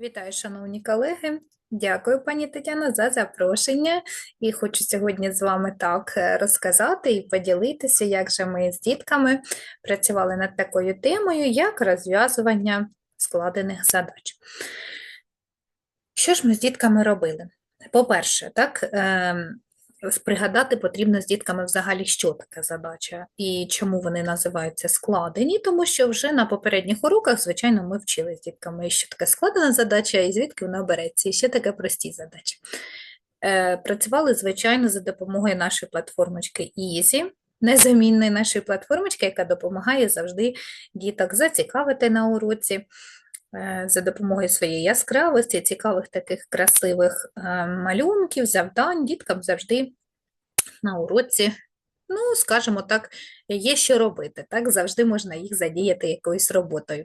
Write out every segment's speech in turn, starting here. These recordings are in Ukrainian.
Вітаю, шановні колеги. Дякую, пані Тетяно, за запрошення. І хочу сьогодні з вами так е, розказати і поділитися, як же ми з дітками працювали над такою темою, як розв'язування складених задач. Що ж ми з дітками робили? По-перше, так, ем, пригадати потрібно з дітками взагалі, що таке задача і чому вони називаються складені, тому що вже на попередніх уроках, звичайно, ми вчили з дітками, що таке складена задача і звідки вона береться, і ще таке прості задачі. Е, Працювали, звичайно, за допомогою нашої платформочки Easy, незамінної нашої платформочки, яка допомагає завжди діток зацікавити на уроці. Е, за допомогою своєї яскравості, цікавих таких красивих е, малюнків, завдань, діткам завжди на уроці, ну, скажімо так, є що робити, так, завжди можна їх задіяти якоюсь роботою.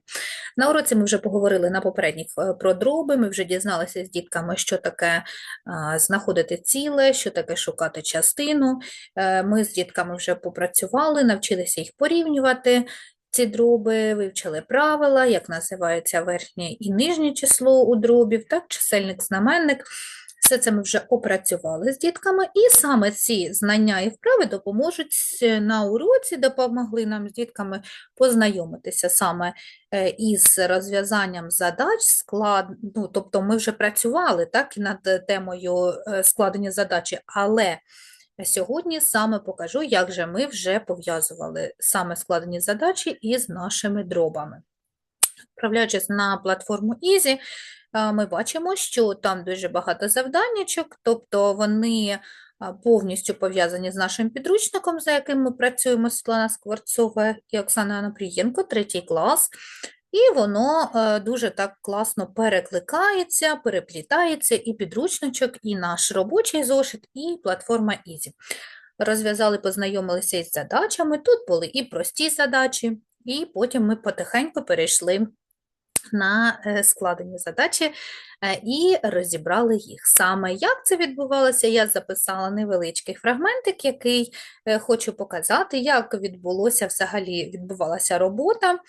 На уроці ми вже поговорили на попередніх е, про дроби, ми вже дізналися з дітками, що таке знаходити ціле, що таке шукати частину. Ми з дітками вже попрацювали, навчилися їх порівнювати, ці дроби, вивчили правила, як називається верхнє і нижнє число у дробів, так, чисельник, знаменник. Все це ми вже опрацювали з дітками, і саме ці знання і вправи допоможуть на уроці, допомогли нам з дітками познайомитися саме е, із розв'язанням задач, склад... ну, тобто ми вже працювали так, над темою е, складення задачі, але Сьогодні саме покажу, як же ми вже пов'язували саме складені задачі із нашими дробами. Вправляючись на платформу Easy, ми бачимо, що там дуже багато завданнячок, тобто вони повністю пов'язані з нашим підручником, за яким ми працюємо Світлана Скворцова і Оксана Анапрієнко, третій клас. І воно е, дуже так класно перекликається, переплітається і підручничок, і наш робочий зошит, і платформа Easy. Розв'язали, познайомилися із задачами. Тут були і прості задачі, і потім ми потихеньку перейшли на е, складені задачі е, і розібрали їх. Саме як це відбувалося, я записала невеличкий фрагментик, який хочу показати, як відбулося взагалі відбувалася робота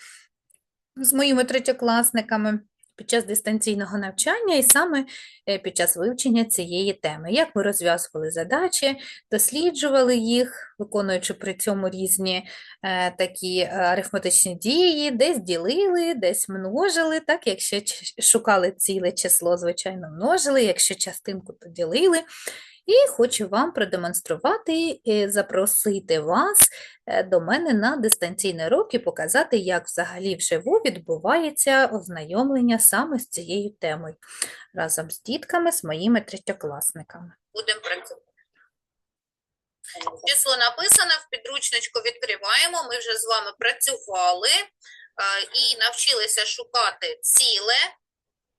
з моїми третьокласниками під час дистанційного навчання і саме е, під час вивчення цієї теми. Як ми розв'язували задачі, досліджували їх, виконуючи при цьому різні е, такі е, арифметичні дії, десь ділили, десь множили, так, якщо шукали ціле число, звичайно, множили, якщо частинку, то ділили. І хочу вам продемонструвати, і запросити вас е, до мене на дистанційний урок і показати, як взагалі вживу відбувається ознайомлення саме з цією темою разом з дітками, з моїми третьокласниками. Будемо працювати. Число написане в підручничку відкриваємо. Ми вже з вами працювали е, і навчилися шукати ціле,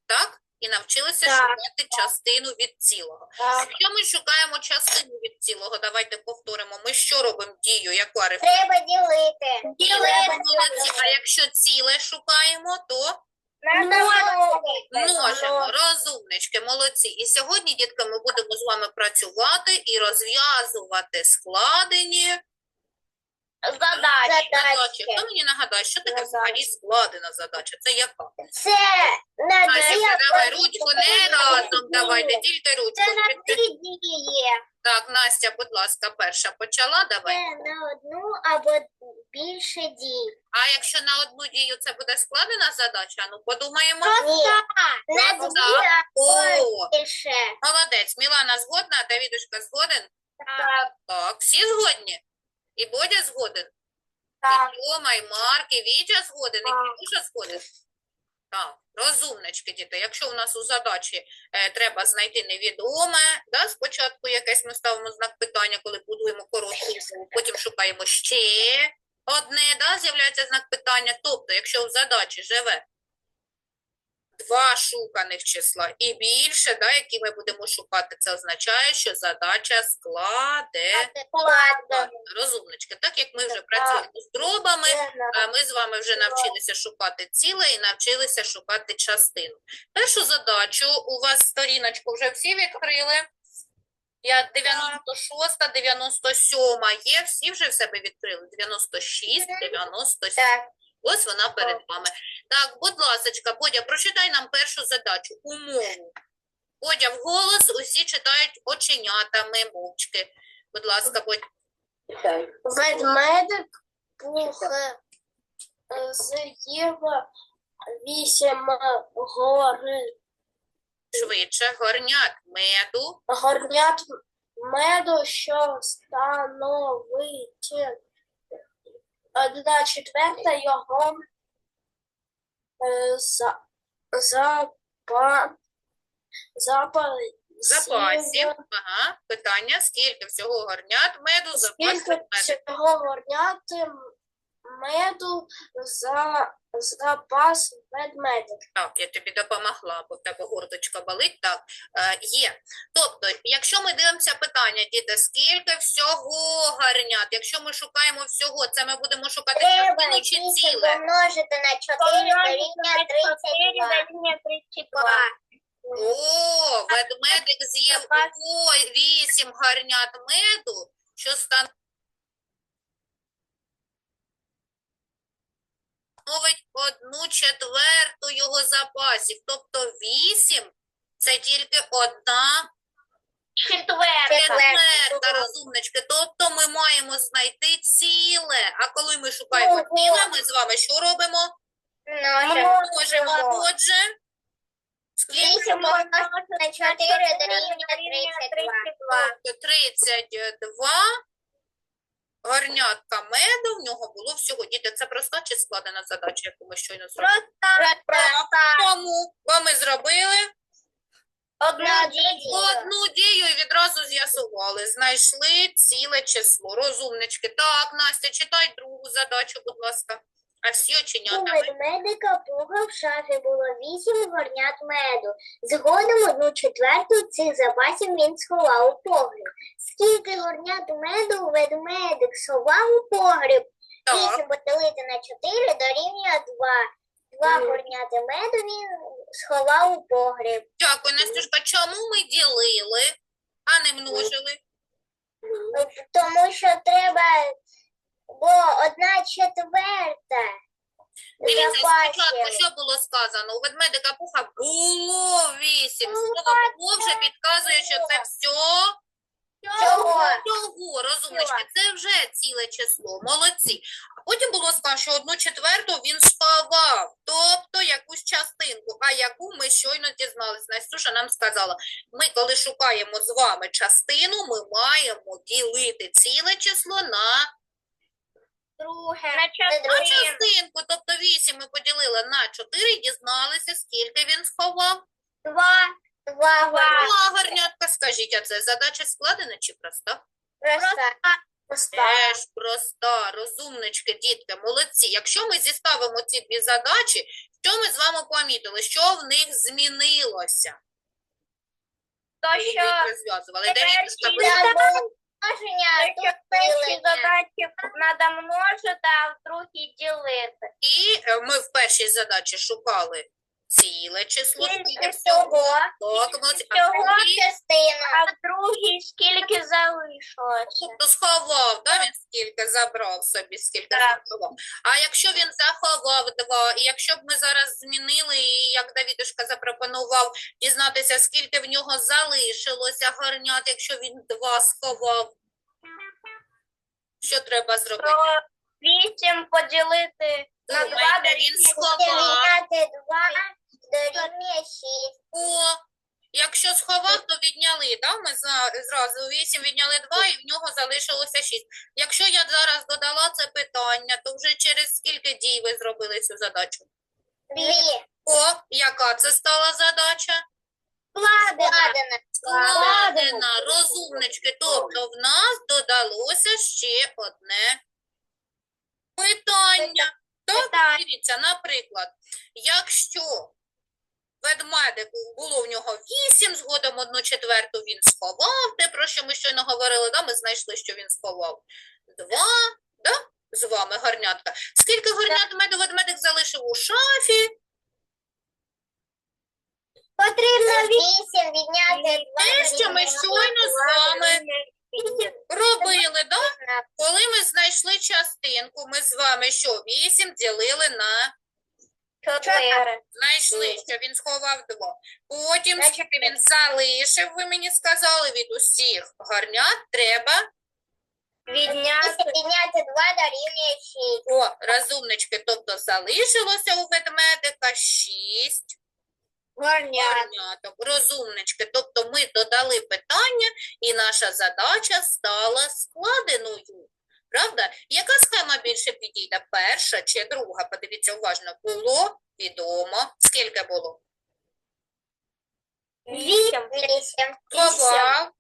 так? І навчилися Так. шукати частину від цілого. Так. Якщо ми шукаємо частину від цілого, давайте повторимо, ми що робимо дію, яку арифметику? Треба ділити. Молодці. А якщо ціле шукаємо, то множимо. Розумнички, молодці. І сьогодні, дітки, ми будемо з вами працювати і розв'язувати складені Задачі. задачі. Хто мені нагадає, що таке взагалі складена задача? Це яка? Це на дві давай ручку не разом, давайте, тільки ручку. Це на три дії. Так, Настя, будь ласка, перша почала, давай. Це на одну або більше дій. А якщо на одну дію це буде складена задача, ну подумаємо. Ні. На дві або більше. молодець. Мілана згодна, Давідушка згоден? Так. Так, всі згодні? І Бодя згоден? Так. І Тьома, і Марк, і Вітя згоден, і Так. Кирюша згоден? Так, розумнички, діти. Якщо у нас у задачі е, треба знайти невідоме, да, спочатку якесь ми ставимо знак питання, коли будуємо коротку, умову, потім шукаємо ще одне, да, з'являється знак питання. Тобто, якщо в задачі живе два шуканих числа і більше, да, які ми будемо шукати, це означає, що задача складе. Розумнички, так як ми вже працюємо з дробами, а Ми з вами вже навчилися шукати ціле і навчилися шукати частину. Першу задачу у вас сторіночку вже всі відкрили. Я 96, 97 є, всі вже в себе відкрили. 96, 97. Ось вона перед вами. Так, будь ласочка, Бодя, прочитай нам першу задачу, умову. Бодя, вголос усі читають оченятами мовчки. Будь ласка, Бодя. Ведмедик пух е, з'їв вісім гори, Швидше, горнят меду. горнят меду, що становить одна четверта його е, за, запа, запасів. Запасів. Ага. Питання, скільки всього горнят меду запасів Скільки меду? всього горнят меду за запас ведмедик? Так, я тобі допомогла, бо в тебе гордочка болить. Так, е, є. Тобто, якщо ми дивимося питання, діти, скільки всього гарнят? Якщо ми шукаємо всього, це ми будемо шукати частину чи ціле? помножити на 4 дорівнює 32. О, ведмедик з'їв ой, вісім гарнят меду, що становить одну четверту його запасів. Тобто вісім – це тільки одна четверта, розумнички. Тобто ми маємо знайти ціле. А коли ми шукаємо Ого. ціле, ми з вами що робимо? Можемо, отже, скільки? 8 помножити на 4 дорівнює 32. Тобто 32 горнятка меду в нього було всього. Діти, це проста чи складена задача, яку ми щойно зробили? Тому бо ми зробили одну дію. одну дію і відразу з'ясували. Знайшли ціле число. Розумнички. Так, Настя, читай другу задачу, будь ласка. А всі У оченята. ведмедика пуга в шафі було 8 горнят меду. Згодом одну четверту цих запасів він сховав у погріб. Скільки горнят меду ведмедик сховав у погріб? Так, 8 поділити на 4 дорівнює 2. Два горняти меду він сховав у погріб. дякую, Настюшка. Чому ми ділили, а не множили? Тому що треба, бо одна четверта Дивіться, спочатку, що було сказано? У ведмедика пуха було вісім. Слово було вже підказує, що це все Чого? Чого, розумнички, це вже ціле число, молодці. А потім було сказано, що одну четверту він сховав, тобто якусь частинку, а яку ми щойно дізналися. Настюша нам сказала, ми коли шукаємо з вами частину, ми маємо ділити ціле число на, Друге. на частинку, тобто 8 ми поділили на 4 і дізналися, скільки він сховав. Два. Два гарнятка, скажіть, а це задача складена чи проста? Просто. Теж проста, розумнички, дітки, молодці. Якщо ми зіставимо ці дві задачі, що ми з вами помітили? Що в них змінилося? То, що розв'язували. Множення, тут перші задачі треба множити, а в другій ділити. І е, ми в першій задачі шукали ціле число. Скільки всього. всього? Так, молодці. А в всього другій Частина. А в другій скільки залишилося? то сховав, да, він скільки забрав собі, скільки Так. заховав. А якщо він заховав два, і якщо б ми зараз змінили, і як Давідушка запропонував дізнатися, скільки в нього залишилося гарнят, якщо він два сховав, що треба зробити? То вісім поділити на два він сховав. Шість. О, якщо сховав, то відняли, да? Ми за- зразу 8 відняли 2 і в нього залишилося 6. Якщо я зараз додала це питання, то вже через скільки дій ви зробили цю задачу? О, яка це стала задача? Складена. Складена, розумнички. Тобто в нас додалося ще одне питання. Так, дивіться, наприклад, якщо ведмедику було в нього 8, згодом одну четверту він сховав, те, про що ми щойно говорили, да? ми знайшли, що він сховав. Два, да? з вами гарнятка. Скільки гарнят меду ведмедик залишив у шафі? Потрібно вісім відняти. Те, що ми щойно з вами Робили, да? Коли ми знайшли частинку, ми з вами що, 8 ділили на Чотири. знайшли, що він сховав 2. Потім, скільки він залишив, ви мені сказали, від усіх горнят треба Відняти. Підняти 2 дорівнює 6. О, розумнички, тобто залишилося у ведмедика 6 Горнят. горняток. Розумнички, тобто ми додали питання, і наша задача стала складеною. Правда? Яка схема більше підійде? Перша чи друга? Подивіться уважно. Було відомо. Скільки було? Вісім. 8. Ховав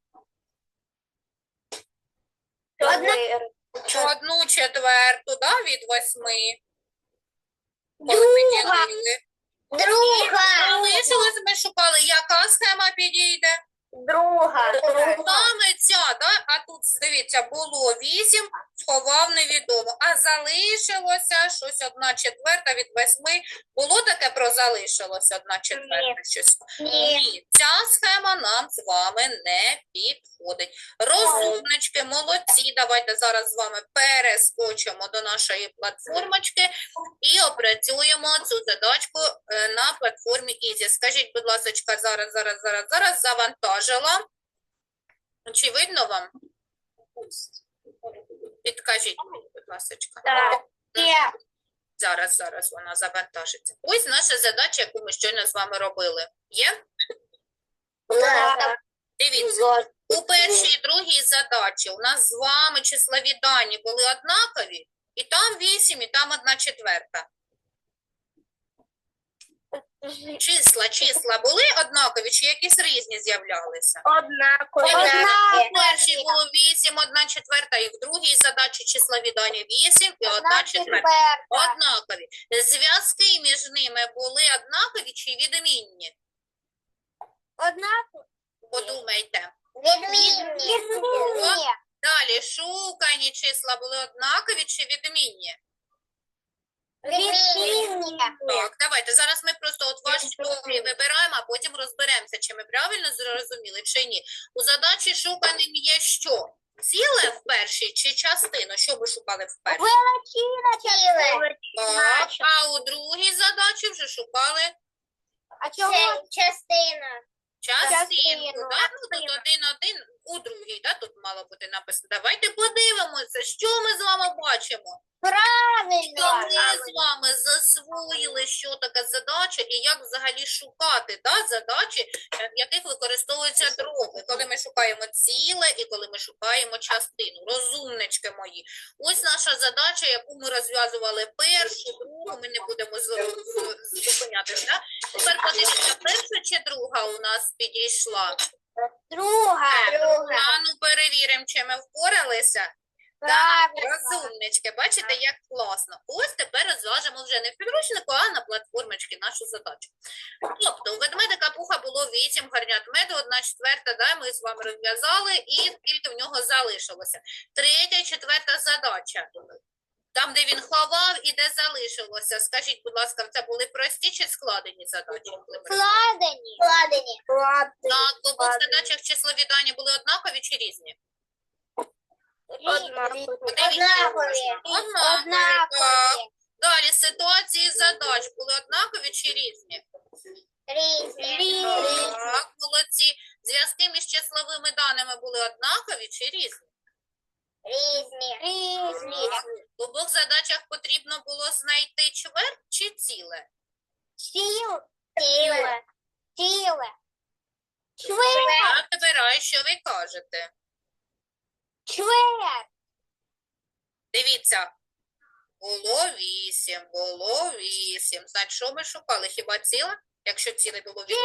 одну четверту да, від восьми. Коли ми Друга. ділили. Друга. Залишилось, ми шукали, яка схема підійде. Друга. Саме ця, да? а тут, дивіться, було 8, сховав невідомо, а залишилося щось одна четверта від восьми. Було таке про залишилося одна четверта щось? Ні. Ні, ця схема нам з вами не підходить. Розумнички, молодці, давайте зараз з вами перескочимо до нашої платформочки і опрацюємо цю задачку е, на платформі Easy. Скажіть, будь ласка, зараз, зараз, зараз, зараз завантажила. Чи видно вам? Підкажіть, будь ласка. Так. Зараз, зараз вона завантажиться. Ось наша задача, яку ми щойно з вами робили. Є? Так. Дивіться. У першій і другій задачі у нас з вами числові дані були однакові, і там 8, і там 1 четверта. Числа, числа були однакові чи якісь різні з'являлися? Однакові. Однакові. У першій було 8, 1 четверта, і в другій задачі числові дані 8 і 1 четверта. Однакові. Зв'язки між ними були однакові чи відмінні? Однакові. Подумайте. Відмінні. Відмінні. Далі, шукані числа були однакові чи відмінні? Відмінні. Так, давайте зараз ми просто от ваші добрі вибираємо, а потім розберемося, чи ми правильно зрозуміли, чи ні. У задачі шуканим є що? Ціле в першій чи частину? Що ви шукали в першій? Ціле. Так, а у другій задачі вже шукали А чого? Частина. частинку. Частину. Да? Ну, тут один-один, у другій, да? тут мало бути написано. Давайте подивимося, що ми з вами бачимо. Правильно. ми з вами засвоїли, що таке задача і як взагалі шукати да, задачі, е, в яких використовуються дроби, коли ми шукаємо ціле і коли ми шукаємо частину. Розумнички мої. Ось наша задача, яку ми розв'язували першу, другу, ми не будемо зупинятися. Да? Тепер подивіться, перша чи друга у нас підійшла. Друга. Друга. А ну перевіримо, чи ми впоралися. Правильно. Розумнички, бачите, як класно. Ось тепер розважимо вже не в підручнику, а на платформочці нашу задачу. Тобто, у ведмедика пуха було 8 гарнят меду, одна четверта, да, ми з вами розв'язали, і скільки в нього залишилося. Третя четверта задача. Там, де він ховав і де залишилося. Скажіть, будь ласка, це були прості чи складені задачі? Складені. Складені. Так, в обох задачах числові дані були однакові чи різні? Однакові. Однакові. Однакові. Далі ситуації задач були однакові чи різні? Різні. Так, молодці. Зв'язки між числовими даними були однакові чи різні? Різні. Різні. В обох задачах потрібно було знайти чверть чи ціле? Сіл. Ціле. Ціле. Чверть. Я вибираю, що ви кажете. Чверть. Дивіться. Було вісім, було вісім. Значить, що ми шукали? Хіба ціле? Якщо ціле було вісім.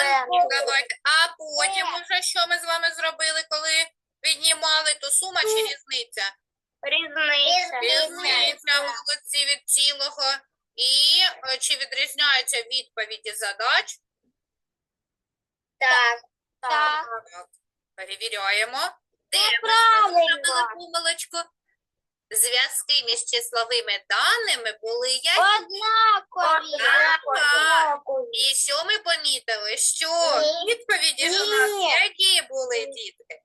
А, ну, давайте. А потім уже що ми з вами зробили, коли віднімали, то сума чи різниця? Різниця. Різниця, молодці від цілого. І е, чи відрізняються відповіді задач? Так. Так. Так, перевіряємо. Зробили помилочку? Зв'язки між числовими даними були які? Однакові. Однакові. І що ми помітили? Що відповіді ж у нас які були, дітки?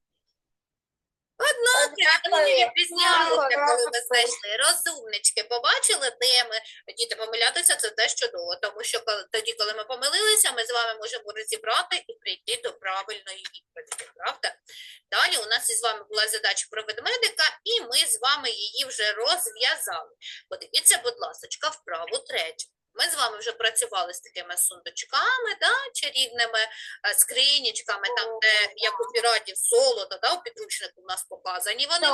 Вони відрізнялися, коли ми знайшли. Розумнички, побачили, де ми діти помилятися, це теж чудово, тому що коли- тоді, коли ми помилилися, ми з вами можемо розібрати і прийти до правильної відповіді, правда? Далі у нас із вами була задача про ведмедика, і ми з вами її вже розв'язали. Подивіться, будь ласка, вправу третю. Ми з вами вже працювали з такими сундучками, да, чарівними е, скринічками, там, де як у піратів солода, да, у підручнику у нас показані вони.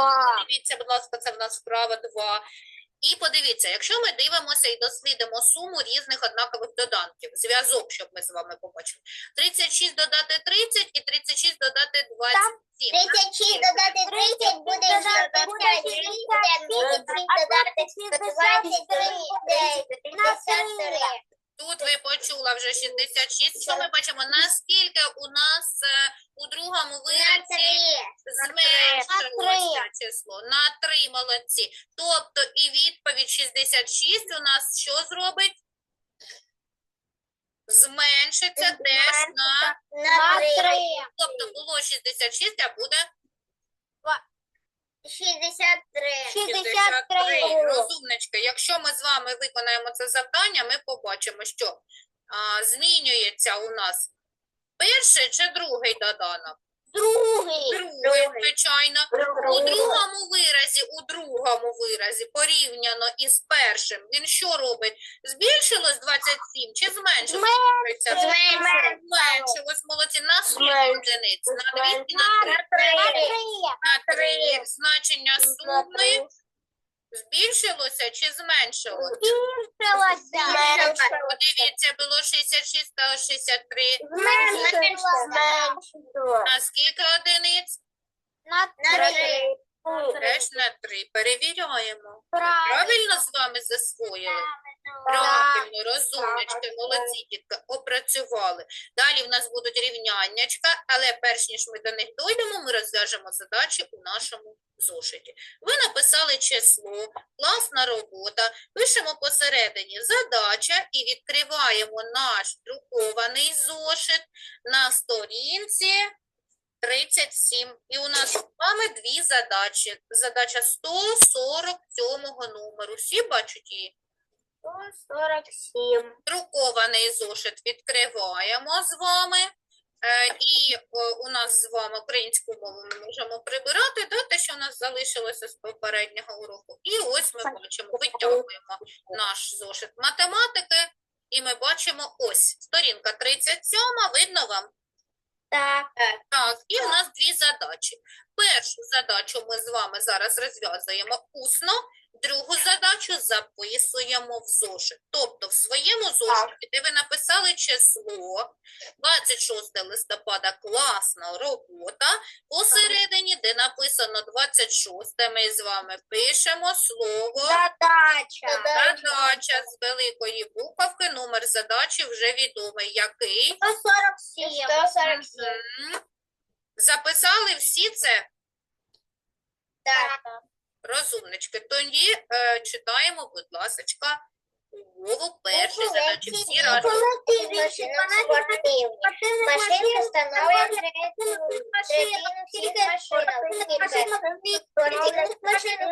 Дивіться, будь ласка, це в нас вправа 2. І подивіться, якщо ми дивимося і дослідимо суму різних однакових доданків, зв'язок, щоб ми з вами побачили. 36 додати 30 і 36 додати 27. 36 додати 30 буде 65, 30 додати 23, 53. Тут ви почула вже 66. Що ми бачимо? Наскільки у нас е, у другому виразі зменшилося число? На 3 молодці. Тобто і відповідь 66 у нас що зробить? Зменшиться теж на На 3. Тобто було 66, а буде 63. 63. Розумнички, якщо ми з вами виконаємо це завдання, ми побачимо, що а, змінюється у нас перший чи другий доданок? Другий. Другий, звичайно. У другому виразі, у другому виразі, порівняно із першим, він що робить? Збільшилось 27 чи зменшилось? Зменшилось. Зменшилось, молодці. На скільки одиниць? На 2 і на 3? На 3. Значення суми збільшилося чи зменшилося? Подивіться, було 66 та 63. На скільки одиниць? Теж на 3. Перевіряємо. Правильно з вами засвоїли? Правильно, розумнички, молодці дітки, опрацювали. Далі в нас будуть рівняннячка, але перш ніж ми до них дойдемо, ми розв'яжемо задачі у нашому зошиті. Ви написали число, класна робота, пишемо посередині задача і відкриваємо наш друкований зошит на сторінці 37. І у нас з вами дві задачі. Задача 147 номеру. Всі бачать її? 47. друкований зошит відкриваємо з вами. Е, І у нас з вами українську мову ми можемо прибирати, да, те, що у нас залишилося з попереднього уроку. І ось ми бачимо, витягуємо наш зошит математики, і ми бачимо ось сторінка 37, видно вам? Так. Так, і в нас дві задачі. Першу задачу ми з вами зараз розв'язуємо усно, другу задачу записуємо в зошит. Тобто в своєму зошиті, де ви написали число, 26 листопада класна робота, посередині, де написано 26, ми з вами пишемо слово Задача. задача з великої буковки, номер задачі вже відомий. Який? 147. 147. Записали всі це? Так. Розумнички. Тоді е, читаємо, будь ласка, умову першої задачі. Всі разом. Машинка становить третину всіх машинок. Машину повісти, машину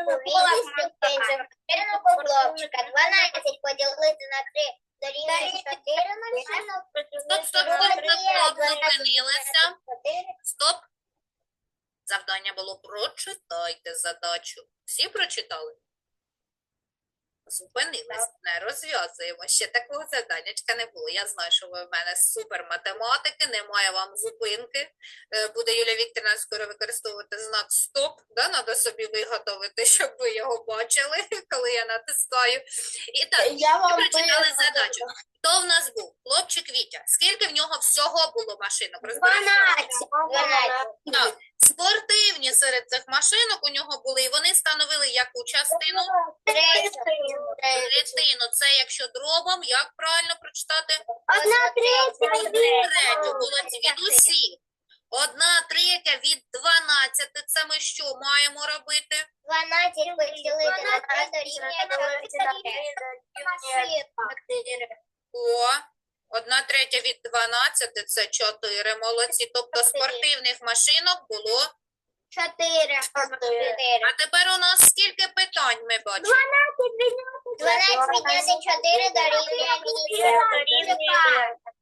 хлопчика. 12 поділити на 3 дорівнює 4 машинок. Стоп, стоп, стоп, стоп, стоп, зупинилися. Стоп. Завдання було прочитайте задачу. Всі прочитали? Зупинились, не розв'язуємо. Ще такого заданнячка не було. Я знаю, що ви в мене супер математики, немає вам зупинки. Е, Буде Юлія Вікторівна скоро використовувати знак стоп. Да? Надо собі виготовити, щоб ви його бачили, коли я натискаю. І так, Я ми прочитали задачу. Хто в нас був? Хлопчик Вітя. Скільки в нього всього було машинок? Розберемося. 12. Так, спортивні серед цих машинок у нього були, і вони яку частину? Третину. Це якщо дробом, як правильно прочитати? Одна третя. Третю, молодці, від усіх. Одна третя від 12. Це ми що маємо робити? 12 поділити на 3 О, одна третя від 12 – це 4. Молодці. Тобто спортивних машинок було Чотири. Чотири. А тепер у нас скільки питань ми бачимо? 12 відняти 4 дорівнює 8.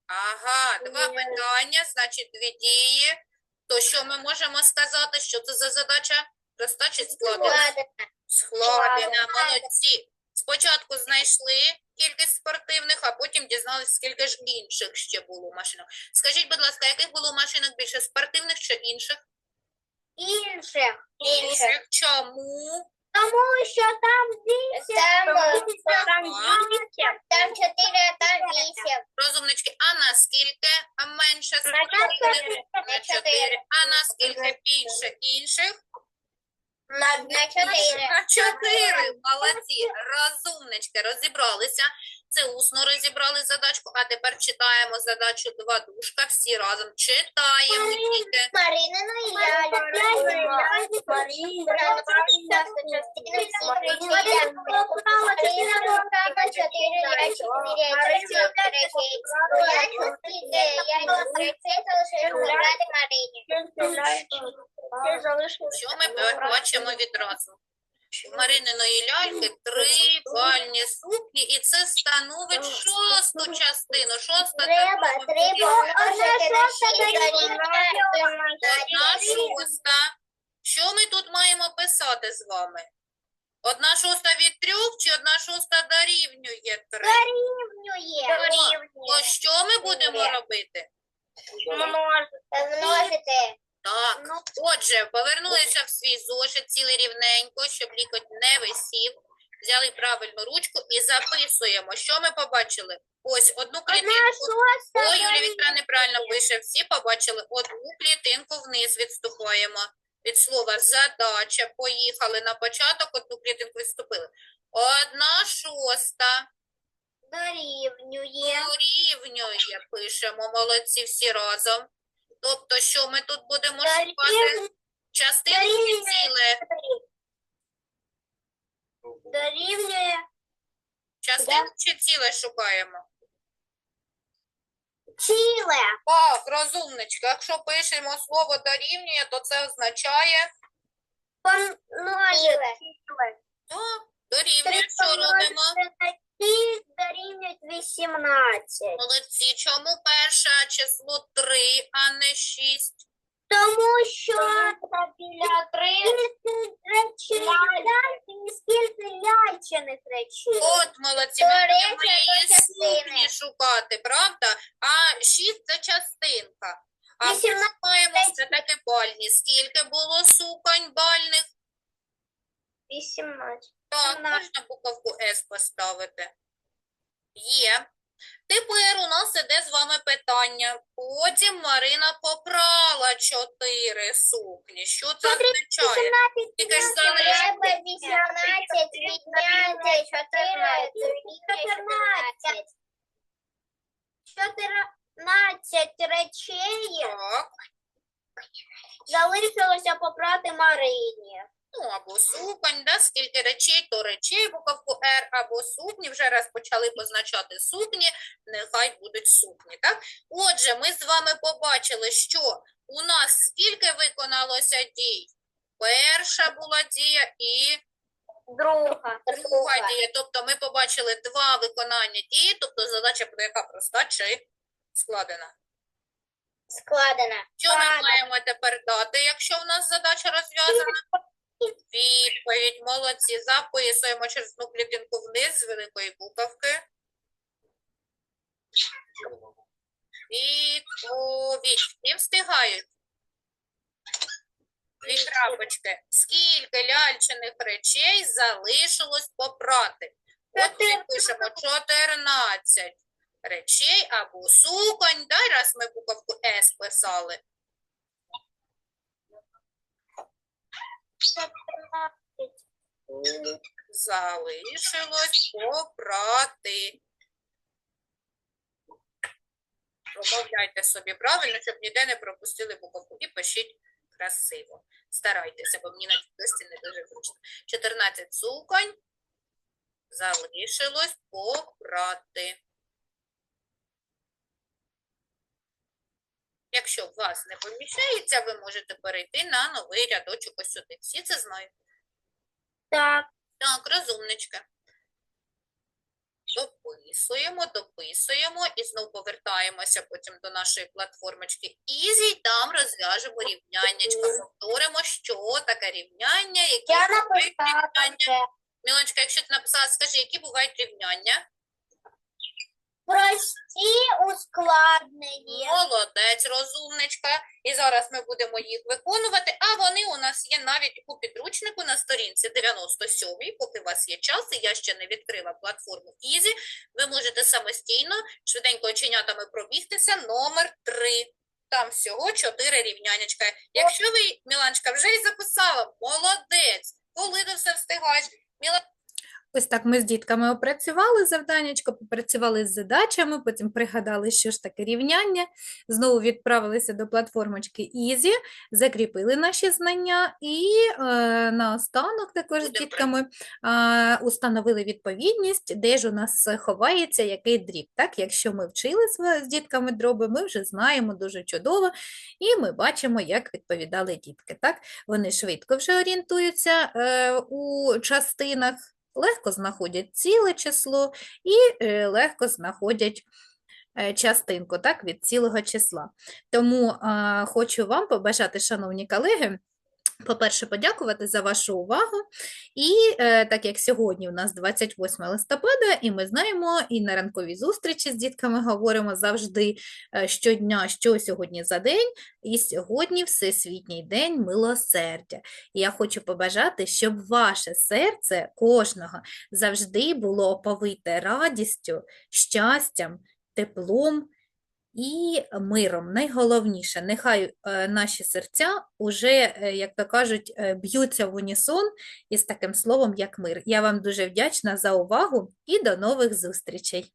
Ага, два питання, значить дві дії. То що ми можемо сказати? Що це за задача? Проста чи складена? Складена, молодці. Спочатку знайшли кількість спортивних, а потім дізналися, скільки ж інших ще було машинок. Скажіть, будь ласка, яких було машинок більше спортивних чи інших? Інших. Інших. Чому? Тому що там 8. Там, Там вісім. там 4, а там 8. Розумнички, а наскільки менше На чотири. На 4. А наскільки більше інших? На 4. На чотири. Молодці. Розумнички. Розібралися. Це усно розібрали задачку, а тепер читаємо задачу два дужка. Всі разом читаємо тільки. Маринину і Ляля. Що ми бачимо відразу? Марининої ляльки три бальні сукні, і це становить шосту частину. Шоста Треба, частина. треба множити на 6 Одна шоста. Що ми тут маємо писати з вами? Одна шоста від трьох чи одна шоста дорівнює три? Дорівнює. То що ми будемо робити? Множити. Так, отже, повернулися в свій зошит цілий рівненько, щоб лікоть не висів. Взяли правильну ручку і записуємо. Що ми побачили? Ось одну клітинку. Ой, Юлія дорівнює. Неправильно пише. Всі побачили одну клітинку вниз відступаємо. Від слова задача. Поїхали на початок, одну клітинку відступили. Одна шоста Дорівнює. дорівнює. Пишемо. Молодці всі разом. Тобто, що ми тут будемо шукати? Частинку чи ціле? Дорівнює. Частинку чи ціле шукаємо? Ціле. Так, розумничка. Якщо пишемо слово дорівнює, то це означає Помножити. так, дорівнює. Що робимо? Дорівнюють 18. Молодці. Чому перше число 3, а не 6? Тому що Біля три. скільки речей, скільки ляльчиних речей. От, молодці, До ми речі, її до частини. сукні шукати, правда? А 6 – це частинка. А ми 18 маємо все-таки бальні. Скільки було суконь бальних? 18. Так, Вона- можна буковку С поставити. Є. Тепер у нас іде з вами питання. Потім Марина попрала чотири сукні. Що це означає? Тільки ж залишилось. Треба 18 відняти 4 14. 14 речей Так. залишилося попрати Марині. Ну, або суконь, да? скільки речей, то речей, буковку Р, або сукні. Вже раз почали позначати сукні, нехай будуть сукні. Так? Отже, ми з вами побачили, що у нас скільки виконалося дій? Перша була дія і Друга. друга дія. Тобто ми побачили два виконання дії, тобто задача буде яка проста чи складена. Складена. Що ми маємо тепер дати, якщо в нас задача розв'язана? Відповідь, молодці. Записуємо через одну клітинку вниз з великої буковки. Відповідь. Всі встигають? Дві крапочки. Скільки ляльчиних речей залишилось попрати? От ми пишемо 14 речей або суконь. Дай раз ми буковку С писали. Залишилось попрати. Промовляйте собі правильно, щоб ніде не пропустили буковку. І пишіть красиво. Старайтеся, бо мені на тісті не дуже зручно. 14 суконь залишилось попрати. Якщо у вас не поміщається, ви можете перейти на новий рядочок ось сюди. Всі це знають. Так. Так, розумничка. Дописуємо, дописуємо і знову повертаємося потім до нашої платформочки Easy, і там розв'яжемо рівняннячка. Повторимо, що таке рівняння, які Я бувають написала рівняння. вже. Міланочка, якщо ти написала, скажи, які бувають рівняння? Прості ускладнені. Молодець, розумничка. І зараз ми будемо їх виконувати, а вони у нас є навіть у підручнику на сторінці 97 поки у вас є час, і я ще не відкрила платформу Easy, ви можете самостійно швиденько оченятами пробігтися номер 3. Там всього 4 рівнянячка. Якщо ви, Міланочка, вже й записала, молодець, коли ти все встигаєш. Міла... Ось так ми з дітками опрацювали завданнячко, попрацювали з задачами, потім пригадали, що ж таке рівняння, знову відправилися до платформочки Easy, закріпили наші знання і е, наостанок також з дітками е, установили відповідність, де ж у нас ховається який дріб. Так, якщо ми вчили з, дітками дроби, ми вже знаємо дуже чудово, і ми бачимо, як відповідали дітки. Так? Вони швидко вже орієнтуються е, у частинах легко знаходять ціле число і е, легко знаходять е, частинку так, від цілого числа. Тому хочу вам побажати, шановні колеги, по-перше, подякувати за вашу увагу. І е, так як сьогодні у нас 28 листопада, і ми знаємо, і на ранковій зустрічі з дітками говоримо завжди е, щодня, що сьогодні за день, і сьогодні Всесвітній день милосердя. І я хочу побажати, щоб ваше серце кожного завжди було оповите радістю, щастям, теплом і миром. Найголовніше, нехай е, наші серця уже, е, як то кажуть, е, б'ються в унісон із таким словом, як мир. Я вам дуже вдячна за увагу і до нових зустрічей.